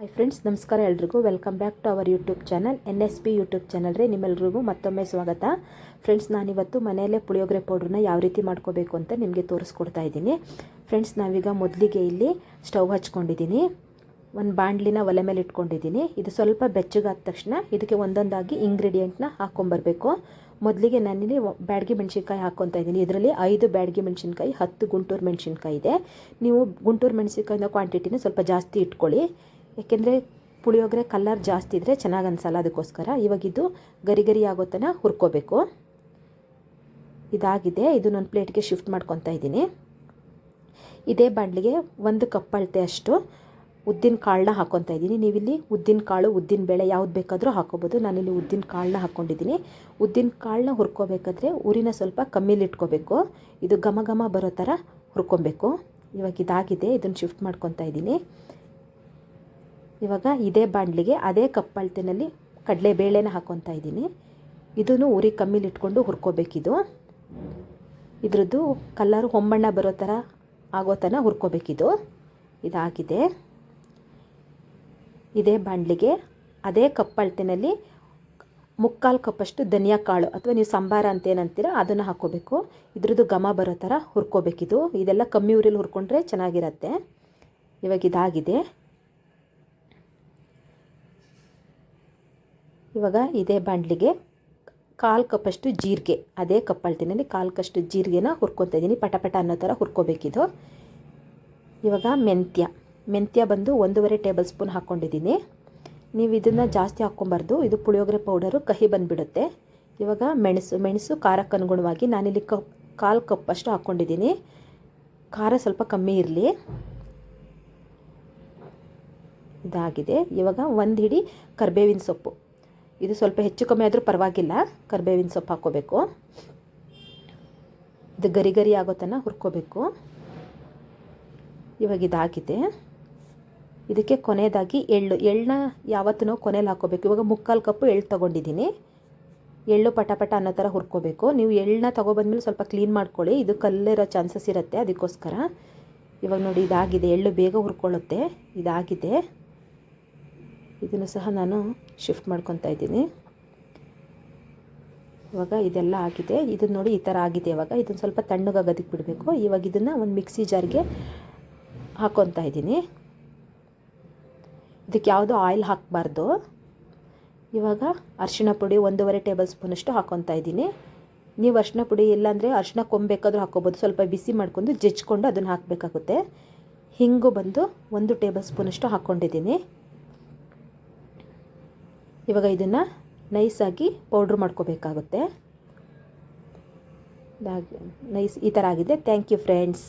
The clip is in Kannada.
ಹಾಯ್ ಫ್ರೆಂಡ್ಸ್ ನಮಸ್ಕಾರ ಎಲ್ರಿಗೂ. Welcome back to our YouTube channel N S P YouTube channel ರೀ. ನಿಮ್ಮೆಲ್ರಿಗೂ ಮತ್ತೊಮ್ಮೆ ಸ್ವಾಗತ. ಫ್ರೆಂಡ್ಸ್ ನಾನಿವತ್ತು ಮನೆಯಲ್ಲೇ ಪುಳಿಯೋಗರೆ ಪೌಡ್ರನ್ನ ಯಾವ ರೀತಿ ಮಾಡ್ಕೋಬೇಕು ಅಂತ ನಿಮಗೆ ತೋರಿಸ್ಕೊಡ್ತಾ ಇದ್ದೀನಿ. ಫ್ರೆಂಡ್ಸ್ ನಾವೀಗ ಮೊದಲಿಗೆ ಇಲ್ಲಿ ಸ್ಟವ್ ಹಚ್ಕೊಂಡಿದ್ದೀನಿ. ಒಂದು ಬಾಣಲಿನ ಒಲೆ ಮೇಲೆ ಇಟ್ಕೊಂಡಿದ್ದೀನಿ. ಇದು ಸ್ವಲ್ಪ ಬೆಚ್ಚಗಾದ ತಕ್ಷಣ ಇದಕ್ಕೆ ಒಂದೊಂದಾಗಿ ಇಂಗ್ರೀಡಿಯೆಂಟ್ನ ಹಾಕ್ಕೊಂಬರ್ಬೇಕು ಮೊದಲಿಗೆ ನಾನಿಲ್ಲಿ ಬ್ಯಾಡಗಿ ಮೆಣಸಿನ್ಕಾಯಿ ಹಾಕ್ಕೊತಾ ಇದ್ದೀನಿ. ಇದರಲ್ಲಿ ಐದು ಬ್ಯಾಡಗಿ ಮೆಣಸಿನ್ಕಾಯಿ, ಹತ್ತು ಗುಂಟೂರು ಮೆಣಸಿನ್ಕಾಯಿ ಇದೆ. ನೀವು ಗುಂಟೂರು ಮೆಣಸಿನ್ಕಾಯಿನ ಕ್ವಾಂಟಿಟಿನ ಸ್ವಲ್ಪ ಜಾಸ್ತಿ ಇಟ್ಕೊಳ್ಳಿ. ಏಕೆಂದರೆ ಪುಳಿಯೋಗರೆ ಕಲರ್ ಜಾಸ್ತಿ ಇದ್ದರೆ ಚೆನ್ನಾಗಿ ಅನಿಸಲ್ಲ ಅದಕ್ಕೋಸ್ಕರ. ಇವಾಗಿದ್ದು ಗರಿ ಗರಿ ಆಗೋ ತನಕ ಹುರ್ಕೋಬೇಕು. ಇದಾಗಿದೆ. ಇದು ನನ್ನ ಪ್ಲೇಟ್ಗೆ ಶಿಫ್ಟ್ ಮಾಡ್ಕೊತಾ ಇದ್ದೀನಿ. ಇದೇ ಬಾಣಲಿಗೆ ಒಂದು ಕಪ್ ಅಳತೆ ಅಷ್ಟು ಉದ್ದಿನ ಕಾಳನ್ನ ಹಾಕ್ಕೊತಾ ಇದ್ದೀನಿ. ನೀವಿಲ್ಲಿ ಉದ್ದಿನ ಕಾಳು, ಉದ್ದಿನ ಬೇಳೆ ಯಾವ್ದು ಬೇಕಾದರೂ ಹಾಕೋಬೋದು. ನಾನಿಲ್ಲಿ ಉದ್ದಿನ ಕಾಳನ್ನ ಹಾಕ್ಕೊಂಡಿದ್ದೀನಿ ಉದ್ದಿನ ಕಾಳನ್ನ ಹುರ್ಕೋಬೇಕಾದ್ರೆ ಊರಿನ ಸ್ವಲ್ಪ ಕಮ್ಮಿಲಿ ಇಟ್ಕೋಬೇಕು. ಇದು ಘಮ ಘಮ ಬರೋ ಥರ ಹುರ್ಕೊಬೇಕು. ಇವಾಗ ಇದಾಗಿದೆ. ಇದನ್ನು ಶಿಫ್ಟ್ ಮಾಡ್ಕೊತಾ ಇದ್ದೀನಿ. ಇವಾಗ ಇದೇ ಬಾಣಲಿಗೆ ಅದೇ ಕಪ್ ಕಡಲೆ ಕಡಲೆಬೇಳೆನ ಹಾಕ್ಕೊತಾ ಇದ್ದೀನಿ. ಇದನ್ನು ಉರಿ ಕಮ್ಮಿಲಿ ಇಟ್ಕೊಂಡು ಹುರ್ಕೋಬೇಕಿದು. ಇದ್ರದ್ದು ಕಲ್ಲರು ಹೊಂಬಣ್ಣ ಬರೋ ಥರ ಆಗೋ ತನಕ ಹುರ್ಕೋಬೇಕಿದು. ಇದಾಗಿದೆ. ಇದೇ ಬಾಣಲಿಗೆ ಅದೇ ಕಪ್ ಅಳತೆನಲ್ಲಿ ಮುಕ್ಕಾಲು ಕಪ್ಪಷ್ಟು ಧನಿಯಾ ಕಾಳು ಅಥವಾ ನೀವು ಸಾಂಬಾರ ಅಂತ ಏನಂತೀರ ಅದನ್ನು ಹಾಕ್ಕೋಬೇಕು ಇದ್ರದ್ದು ಘಮ ಬರೋ ಥರ ಹುರ್ಕೋಬೇಕಿದು. ಇದೆಲ್ಲ ಕಮ್ಮಿ ಉರಿಲಿ ಹುರ್ಕೊಂಡ್ರೆ ಚೆನ್ನಾಗಿರತ್ತೆ. ಇವಾಗ ಇದಾಗಿದೆ. ಇವಾಗ ಇದೇ ಬಾಣಲಿಗೆ ಕಾಲು ಕಪ್ಪಷ್ಟು ಜೀರಿಗೆ, ಅದೇ ಕಪ್ ಅಳ್ತಿನಲ್ಲಿ ಕಾಲು ಕಷ್ಟು ಜೀರಿಗೆನ ಹುರ್ಕೊತಾ ಇದ್ದೀನಿ ಪಟಪಟ ಪಟ ಅನ್ನೋ ಥರ ಹುರ್ಕೋಬೇಕಿದು. ಇವಾಗ ಮೆಂತ್ಯ ಮೆಂತ್ಯ ಬಂದು ಒಂದೂವರೆ ಟೇಬಲ್ ಸ್ಪೂನ್ ಹಾಕ್ಕೊಂಡಿದ್ದೀನಿ ನೀವು ಇದನ್ನು ಜಾಸ್ತಿ ಹಾಕ್ಕೊಬಾರ್ದು, ಇದು ಪುಳಿಯೋಗರೆ ಪೌಡರು, ಕಹಿ ಬಂದುಬಿಡುತ್ತೆ. ಇವಾಗ ಮೆಣಸು ಮೆಣಸು ಖಾರಕ್ಕೆ ಅನುಗುಣವಾಗಿ ನಾನಿಲ್ಲಿ ಕಪ್, ಕಾಲು ಕಪ್ಪಷ್ಟು ಹಾಕ್ಕೊಂಡಿದ್ದೀನಿ ಖಾರ ಸ್ವಲ್ಪ ಕಮ್ಮಿ ಇರಲಿ. ಇದಾಗಿದೆ. ಇವಾಗ ಒಂದು ಹಿಡಿ ಕರ್ಬೇವಿನ ಸೊಪ್ಪು. ಇದು ಸ್ವಲ್ಪ ಹೆಚ್ಚು ಕಮ್ಮಿ ಆದರೂ ಪರವಾಗಿಲ್ಲ. ಕರಿಬೇವಿನ ಸೊಪ್ಪು ಹಾಕ್ಕೋಬೇಕು. ಇದು ಗರಿ ಗರಿ ಆಗೋ ತನಕ ಹುರ್ಕೋಬೇಕು. ಇವಾಗ ಇದಾಗಿದೆ. ಇದಕ್ಕೆ ಕೊನೆಯದಾಗಿ ಎಳ್ಳು ಎಳ್ಳನ್ನ ಯಾವತ್ತೂ ಕೊನೆಯಲ್ಲಿ ಹಾಕ್ಕೋಬೇಕು. ಇವಾಗ ಮುಕ್ಕಾಲು ಕಪ್ಪು ಎಳ್ಳು ತೊಗೊಂಡಿದ್ದೀನಿ. ಎಳ್ಳು ಪಟ ಪಟ ಅನ್ನೋ ಥರ ಹುರ್ಕೋಬೇಕು. ನೀವು ಎಳ್ಳನ್ನ ತೊಗೊಬಂದ್ಮೇಲೆ ಸ್ವಲ್ಪ ಕ್ಲೀನ್ ಮಾಡ್ಕೊಳ್ಳಿ. ಇದು ಕಲ್ಲಿರೋ ಚಾನ್ಸಸ್ ಇರುತ್ತೆ ಅದಕ್ಕೋಸ್ಕರ. ಇವಾಗ ನೋಡಿ ಇದಾಗಿದೆ. ಎಳ್ಳು ಬೇಗ ಹುರ್ಕೊಳ್ಳುತ್ತೆ. ಇದಾಗಿದೆ. ಇದನ್ನು ಸಹ ನಾನು ಶಿಫ್ಟ್ ಮಾಡ್ಕೊತಾ ಇದ್ದೀನಿ. ಇವಾಗ ಇದೆಲ್ಲ ಆಗಿದೆ. ಇದನ್ನು ನೋಡಿ ಈ ಥರ ಆಗಿದೆ ಇವಾಗ. ಇದನ್ನು ಸ್ವಲ್ಪ ತಣ್ಣಗಾಗೋದಕ್ಕೆ ಬಿಡಬೇಕು. ಇವಾಗ ಇದನ್ನು ಒಂದು ಮಿಕ್ಸಿ ಜಾರ್ಗೆ ಹಾಕ್ಕೊತಾ ಇದ್ದೀನಿ. ಇದಕ್ಕೆ ಯಾವುದೋ ಆಯಿಲ್ ಹಾಕಬಾರ್ದು. ಇವಾಗ ಅರಿಶಿಣ ಪುಡಿ ಒಂದೂವರೆ ಟೇಬಲ್ ಸ್ಪೂನಷ್ಟು ಹಾಕ್ಕೊತಾ ಇದ್ದೀನಿ. ನೀವು ಅರಿಶಿಣ ಪುಡಿ ಇಲ್ಲಾಂದರೆ ಅರಿಶಿಣ ಕೊಂಬೇಕಾದ್ರೂ ಹಾಕ್ಕೋಬೋದು ಸ್ವಲ್ಪ ಬಿಸಿ ಮಾಡ್ಕೊಂಡು ಜಜ್ಕೊಂಡು ಅದನ್ನು ಹಾಕಬೇಕಾಗುತ್ತೆ. ಹಿಂಗು ಬಂದು ಒಂದು ಟೇಬಲ್ ಸ್ಪೂನಷ್ಟು ಹಾಕ್ಕೊಂಡಿದ್ದೀನಿ ಇವಾಗ ಇದನ್ನು ನೈಸಾಗಿ ಪೌಡ್ರ್ ಮಾಡ್ಕೋಬೇಕಾಗುತ್ತೆ. ನೈಸ್ ಈ ಥರ ಆಗಿದೆ. Thank you friends